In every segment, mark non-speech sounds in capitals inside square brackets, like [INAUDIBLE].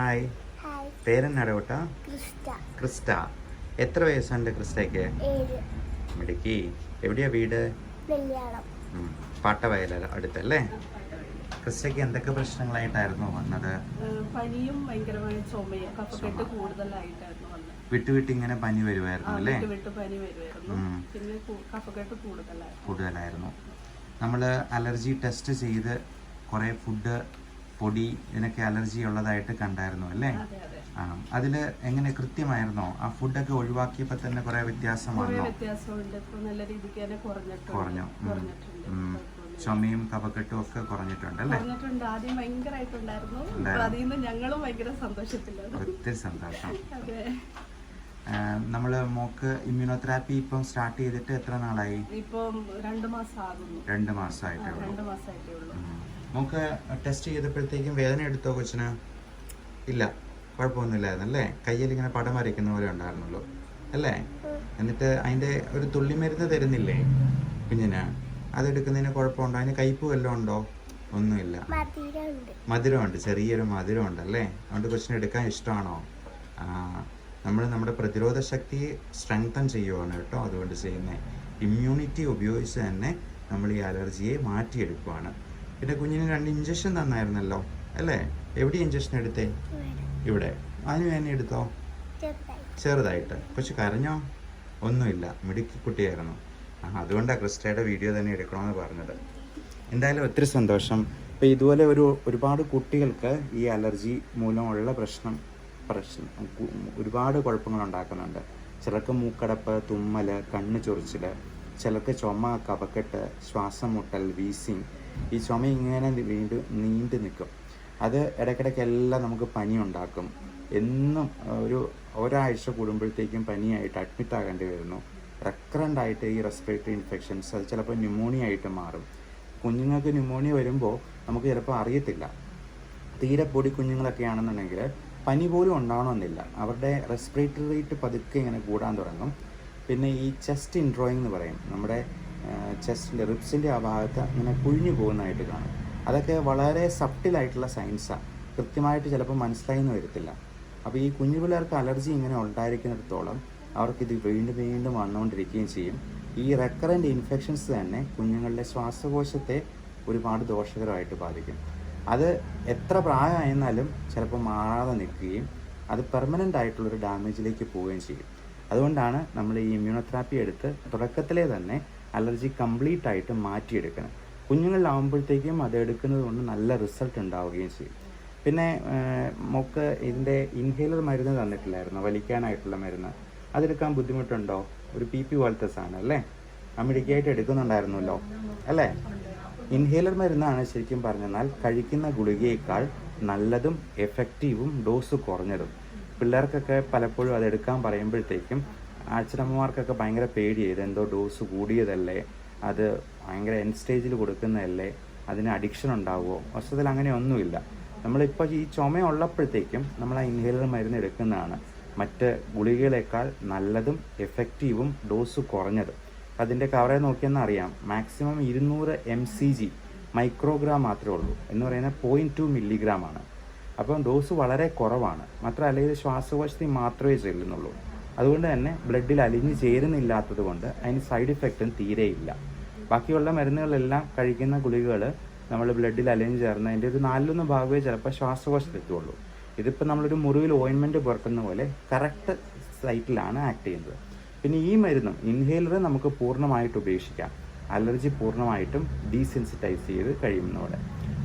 Hi. പേരെന്നാടെ കേട്ടാ Crysta. Crysta. എത്ര വയസ്സുണ്ട് ക്രിസ്റ്റയ്ക്ക്? ഏഴ്. മിടുക്കി. എവിടെയാ വീട്? പാട്ട വയല പാട്ടവയല അടുത്തല്ലേ? ക്രിസ്റ്റയ്ക്ക് എന്തൊക്കെ പ്രശ്നങ്ങളായിട്ടായിരുന്നു വന്നത്? പനിയും ഭയങ്കരമായ ചുമയും കഫക്കെട്ട് കൂടുതലായിട്ടായിരുന്നു വന്നത്. വിട്ടു വിട്ട് ഇങ്ങനെ പനി വരുമായിരുന്നു അല്ലേ? പിന്നെ കഫക്കെട്ട് കൂടുതലായിരുന്നു കൂടുതലായിരുന്നു. നമ്മൾ അലർജി ടെസ്റ്റ് ചെയ്ത് കുറേ ഫുഡ് പൊടി ഇതിനൊക്കെ അലർജി ഉള്ളതായിട്ട് കണ്ടായിരുന്നു അല്ലേ? ആ അതിൽ എങ്ങനെ കൃത്യമായിരുന്നോ? ആ ഫുഡൊക്കെ ഒഴിവാക്കിയപ്പോൾ തന്നെ കുറേ വ്യത്യാസം വന്നോ? കുറഞ്ഞു. ചുമയും കഫക്കെട്ടും ഒക്കെ കുറഞ്ഞിട്ടുണ്ട് അല്ലേ? ഒത്തിരി സന്തോഷം. [LAUGHS] നമ്മൾ നമ്മൾ മോക്ക് ഇമ്മ്യൂണോതെറാപ്പി ഇപ്പം സ്റ്റാർട്ട് ചെയ്തിട്ട് എത്ര നാളായി? ഇപ്പം രണ്ട് മാസം ആകുന്നു. രണ്ട് മാസമായിട്ടേ ഉള്ളൂ. രണ്ട് മാസമായിട്ടേ ഉള്ളൂ ഉം. മോക്ക് ടെസ്റ്റ് ചെയ്തപ്പോഴത്തേക്കും വേദന എടുത്തോ കൊച്ചിന്? ഇല്ല. കുഴപ്പമൊന്നുമില്ലായിരുന്നു അല്ലേ കയ്യിൽ ഇങ്ങനെ പടം വരയ്ക്കുന്ന പോലെ ഉണ്ടായിരുന്നുള്ളൂ. അല്ലേ? എന്നിട്ട് അതിന്റെ ഒരു തുള്ളിമരുന്ന് തരുന്നില്ലേ കുഞ്ഞിന്? അതെടുക്കുന്നതിന് കുഴപ്പമുണ്ടോ? അതിന് കയ്പ് വല്ലതും ഉണ്ടോ? ഒന്നുമില്ല. മധുരമുണ്ട്. മധുരമുണ്ട്. ചെറിയൊരു മധുരമുണ്ട് അല്ലേ? അതുകൊണ്ട് കൊച്ചിന് എടുക്കാൻ ഇഷ്ടമാണോ? നമ്മൾ നമ്മുടെ പ്രതിരോധ ശക്തി സ്ട്രെങ്തൻ ചെയ്യുവാണ് കേട്ടോ അതുകൊണ്ട് ചെയ്യുന്നത് ഇമ്മ്യൂണിറ്റി ഉപയോഗിച്ച് തന്നെ നമ്മൾ ഈ അലർജിയെ മാറ്റിയെടുക്കുവാണ്. പിന്നെ കുഞ്ഞിന് രണ്ട് ഇഞ്ചക്ഷൻ തന്നായിരുന്നല്ലോ അല്ലേ? എവിടെ ഇഞ്ചക്ഷൻ എടുത്തേ? ഇവിടെ. അതിന് വേനെ എടുത്തോ? ചെറുതായിട്ട്. കൊച്ചു കരഞ്ഞോ? ഒന്നുമില്ല. മിടുക്കി കുട്ടിയായിരുന്നു. ആ അതുകൊണ്ടാണ് ക്രിസ്റ്റയുടെ വീഡിയോ തന്നെ എടുക്കണമെന്ന് പറഞ്ഞത്. എന്തായാലും ഒത്തിരി സന്തോഷം. ഇപ്പം ഇതുപോലെ ഒരു ഒരുപാട് കുട്ടികൾക്ക് ഈ അലർജി മൂലമുള്ള പ്രശ്നം പ്രശ്നം ഒരുപാട് കുഴപ്പങ്ങൾ ഉണ്ടാക്കുന്നുണ്ട്. ചിലർക്ക് മൂക്കടപ്പ് തുമ്മൽ കണ്ണ് ചൊറിച്ചിൽ ചിലർക്ക് ചുമ കഫക്കെട്ട് ശ്വാസം മുട്ടൽ വീസിങ് ഈ ചുമ ഇങ്ങനെ വീണ്ടും നീണ്ടു നിൽക്കും. അത് ഇടയ്ക്കിടയ്ക്കെല്ലാം നമുക്ക് പനി ഉണ്ടാക്കും എന്നും ഒരു ഒരാഴ്ച കൂടുമ്പോഴത്തേക്കും പനിയായിട്ട് അഡ്മിറ്റ് ആകേണ്ടി വരുന്നു. റെക്കറന്റ് ആയിട്ട് ഈ റെസ്പിറേറ്ററി ഇൻഫെക്ഷൻസ് അത് ചിലപ്പോൾ ന്യൂമോണിയ ആയിട്ട് മാറും. കുഞ്ഞുങ്ങൾക്ക് ന്യൂമോണിയ വരുമ്പോൾ നമുക്ക് ചിലപ്പോൾ അറിയത്തില്ല. തീരെ പൊടി കുഞ്ഞുങ്ങളൊക്കെ ആണെന്നുണ്ടെങ്കിൽ പനി പോലും ഉണ്ടാവണമെന്നില്ല. അവരുടെ റെസ്പിറേറ്ററി റേറ്റ് പതുക്കെ ഇങ്ങനെ കൂടാൻ തുടങ്ങും. പിന്നെ ഈ ചെസ്റ്റ് ഇൻഡ്രോയിങ് എന്ന് പറയും. നമ്മുടെ ചെസ്റ്റിന്റെ റിപ്സിന്റെ ആ ഭാഗത്ത് ഇങ്ങനെ കുഴിഞ്ഞു പോകുന്നതായിട്ട് കാണും. അതൊക്കെ വളരെ സബ്റ്റിലായിട്ടുള്ള സയൻസാണ് കൃത്യമായിട്ട് ചിലപ്പോൾ മനസ്സിലായി എന്ന് വരത്തില്ല. അപ്പോൾ ഈ കുഞ്ഞു പിള്ളേർക്ക് അലർജി ഇങ്ങനെ ഉണ്ടായിരിക്കുന്നിടത്തോളം അവർക്കിത് വീണ്ടും വീണ്ടും വന്നുകൊണ്ടിരിക്കുകയും ചെയ്യും. ഈ റെക്കറന്റ് ഇൻഫെക്ഷൻസ് തന്നെ കുഞ്ഞുങ്ങളുടെ ശ്വാസകോശത്തെ ഒരുപാട് ദോഷകരമായിട്ട് ബാധിക്കും. അത് എത്ര പ്രായമായിരുന്നാലും ചിലപ്പോൾ മാറാതെ നിൽക്കുകയും അത് പെർമനന്റ് ആയിട്ടുള്ളൊരു ഡാമേജിലേക്ക് പോവുകയും ചെയ്യും. അതുകൊണ്ടാണ് നമ്മൾ ഈ ഇമ്മ്യൂണോതെറാപ്പി എടുത്ത് തുടക്കത്തിലെ തന്നെ അലർജി കംപ്ലീറ്റ് ആയിട്ട് മാറ്റിയെടുക്കണം. കുഞ്ഞുങ്ങളിലാവുമ്പോഴത്തേക്കും അത് എടുക്കുന്നത് കൊണ്ട് നല്ല റിസൾട്ട് ഉണ്ടാവുകയും ചെയ്യും. പിന്നെ മോക്ക് ഇതിന്റെ ഇൻഹേലർ മരുന്ന് തന്നിട്ടില്ലായിരുന്നു വലിക്കാനായിട്ടുള്ള മരുന്ന്. അതെടുക്കാൻ ബുദ്ധിമുട്ടുണ്ടോ? ഒരു പി പി പോലത്തെ സാധനം അല്ലേ? അമിടിക്കായിട്ട് എടുക്കുന്നുണ്ടായിരുന്നല്ലോ അല്ലേ? ഇൻഹേലർ മരുന്നാണ് ശരിക്കും പറഞ്ഞാൽ കഴിക്കുന്ന ഗുളികയേക്കാൾ നല്ലതും എഫക്റ്റീവും ഡോസ് കുറഞ്ഞതും. പിള്ളേർക്കൊക്കെ പലപ്പോഴും അത് എടുക്കാൻ പറയുമ്പോഴത്തേക്കും അച്ഛനമ്മമാർക്കൊക്കെ ഭയങ്കര പേടിയായി. ഇതെന്തോ ഡോസ് കൂടിയതല്ലേ? അത് ഭയങ്കര എൻ സ്റ്റേജിൽ കൊടുക്കുന്നതല്ലേ? അതിന് അഡിക്ഷൻ ഉണ്ടാവുമോ? വസ്തുതയിൽ അങ്ങനെയൊന്നുമില്ല നമ്മളിപ്പോൾ ഈ ചുമ ഉള്ളപ്പോഴത്തേക്കും നമ്മൾ ആ ഇൻഹേലർ മരുന്ന് എടുക്കുന്നതാണ്. മറ്റ് ഗുളികകളേക്കാൾ നല്ലതും എഫക്റ്റീവും ഡോസ് കുറഞ്ഞതും. അതിന്റെ കവറെ നോക്കിയെന്ന് അറിയാം. മാക്സിമം ഇരുന്നൂറ് എം സി ജി മൈക്രോഗ്രാം മാത്രമേ ഉള്ളൂ. എന്ന് പറയുന്നത് പോയിന്റ് ടു മില്ലിഗ്രാം ആണ്. അപ്പം ഡോസ് വളരെ കുറവാണ്. മാത്രമല്ല ഇത് ശ്വാസകോശത്തിൽ മാത്രമേ ചെല്ലുന്നുള്ളൂ. അതുകൊണ്ട് തന്നെ ബ്ലഡിൽ അലിഞ്ഞു ചേരുന്നില്ലാത്തത് കൊണ്ട് അതിന് സൈഡ് ഇഫക്റ്റും തീരെയില്ല ബാക്കിയുള്ള മരുന്നുകളെല്ലാം കഴിക്കുന്ന ഗുളികകൾ നമ്മൾ ബ്ലഡിൽ അലിഞ്ഞു ചേർന്ന് അതിന്റെ ഒരു നാലിലൊന്ന് ഭാഗമേ ചിലപ്പോൾ ശ്വാസകോശത്തെത്തുള്ളൂ ഇതിപ്പോൾ നമ്മളൊരു മുറിവിൽ ഓയിൻമെന്റ് പുറക്കുന്ന പോലെ കറക്റ്റ് സൈറ്റിലാണ് ആക്ട് ചെയ്യുന്നത്. പിന്നെ ഈ മരുന്നും ഇൻഹേലർ നമുക്ക് പൂർണമായിട്ട് ഉപേക്ഷിക്കാം. അലർജി പൂർണമായിട്ടും ഡീസെൻസിറ്റൈസ് ചെയ്ത് കഴിയുന്നതോടെ.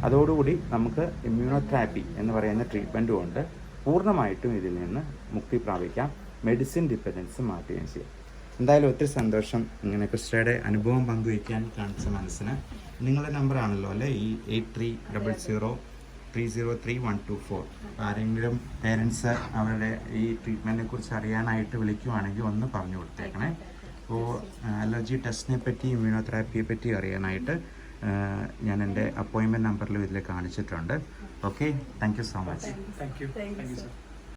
അതോടുകൂടി നമുക്ക് ഇമ്മ്യൂണോതെറാപ്പി എന്ന് പറയുന്ന ട്രീറ്റ്മെന്റ് കൊണ്ട് പൂർണമായിട്ടും ഇതിൽ നിന്ന് മുക്തി പ്രാപിക്കാം. മെഡിസിൻ ഡിപ്പെൻഡൻസ് മാറ്റുകയും ചെയ്യും. എന്തായാലും ഒത്തിരി സന്തോഷം ഇങ്ങനെ ക്രിസ്റ്റയുടെ അനുഭവം പങ്കുവയ്ക്കാൻ കാണിച്ച മനസ്സിന്. നിങ്ങളുടെ നമ്പർ ആണല്ലോ അല്ലേ? ഈ eight three double zero three zero three one two four ആരെങ്കിലും പേരൻസ് അവരുടെ ഈ ട്രീറ്റ്മെന്റിനെ കുറിച്ച് അറിയാനായിട്ട് വിളിക്കുവാണെങ്കിൽ ഒന്ന് പറഞ്ഞു കൊടുത്തേക്കണേ. അപ്പോൾ അലർജി ടെസ്റ്റിനെ പറ്റി ഇമ്മ്യൂണോതെറാപ്പിയെ പറ്റി അറിയാനായിട്ട് ഞാൻ എന്റെ അപ്പോയിൻമെന്റ് നമ്പറിൽ ഇതിൽ കാണിച്ചിട്ടുണ്ട്. Okay thank you so much thank you sir